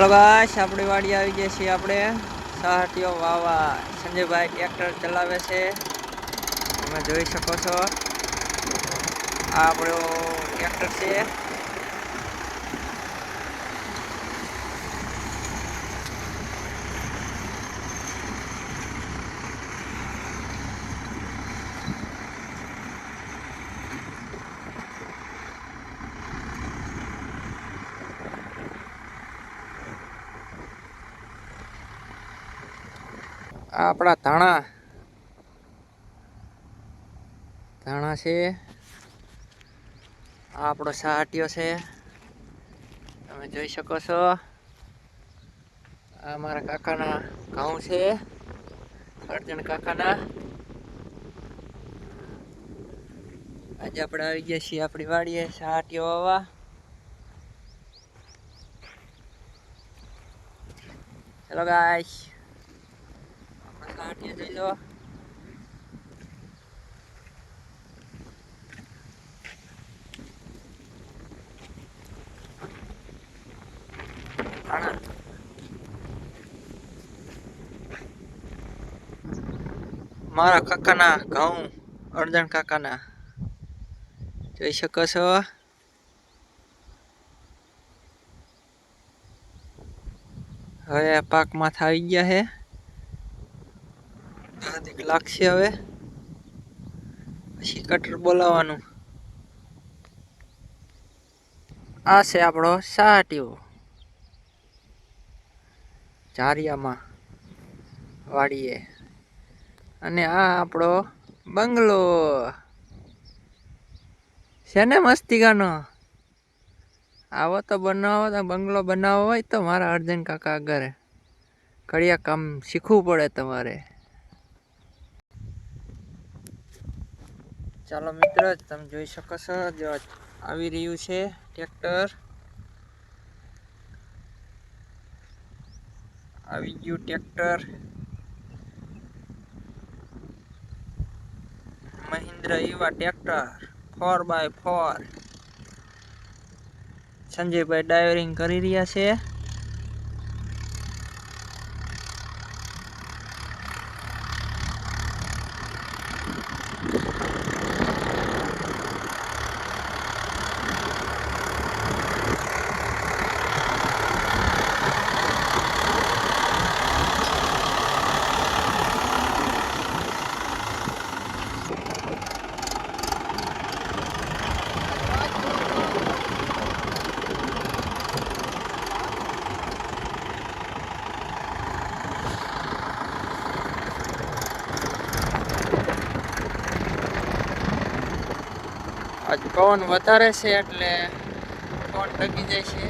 ચાલો ગાશ આપણી વાડી આવી ગયા છીએ આપણે. સાહટીઓ વાવા. સંજયભાઈ ટ્રેક્ટર ચલાવે છે. તમે જોઈ શકો છો. આ આપણો ટ્રેક્ટર છે. આ આપણા ધાણા. ધાણા છે. આ આપણો સાહટીયો છે. તમે જોઈ શકો છો. આ મારા કાકાના ઘઉં છે. અર્જણ કાકાના. આજે આપણે આવી ગયા છીએ આપણી વાડીએ સાહટીયો વાવા હેલો ગાઈસ સાહટીયો જોઈ લો મારા કાકાના ઘઉં, અર્જણ કાકાના. જોઈ શકો છો? હવે પાકમાં આવી ગયા છે. હાર્દિક લાગશે હવે. પછી કટર બોલાવવાનું. આ છે આપણો સાટીઓ. ઝારિયામાં વાડીએ અને આ આપણો બંગલો. છે ને મસ્તિકાનો આવો તો બનાવો તો બંગલો બનાવવો હોય તો મારા અર્જન કાકા આગળ કડિયા કામ શીખવું પડે તમારે. ચાલો મિત્ર, તમે જોઈ શકો છો જો આવી રહ્યું છે ટ્રેક્ટર. આવી ગયું tractor. Mahindra Yuvo tractor four by four સંજયભાઈ ડાયરિંગ કરી રહ્યા છે. આજ પવન વધારે છે એટલે પવન ટકી જાય છે.